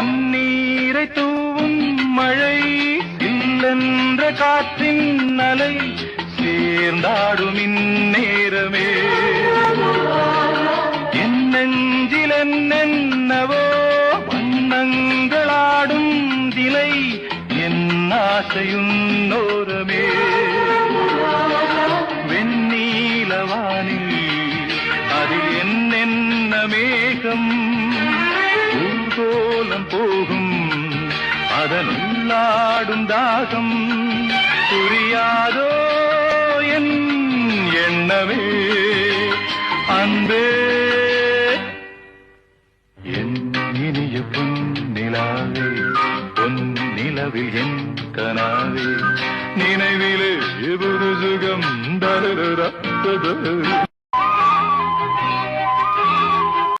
தண்ணீரை தூவும் மழை இல்லென்ற காற்றின் நலை சேர்ந்தாடும் இந்நேரமே. என் நெஞ்சில் என்னென்னவோ வண்ணங்களாடும் திலை என் ஆசையும் நோரமே வெண்ணீலவானில் அதில் என்னென்ன மேகம்? காலம் போகும் அதனுள்ளாடும் தாகம் புரியாதோ என் எண்ணமே அன்பே என் இனிய பொன்னிலாவே பொன்னிலவில் என் கனாவே நினைவிலே எவ்வொரு சுகம் தருதரப்பது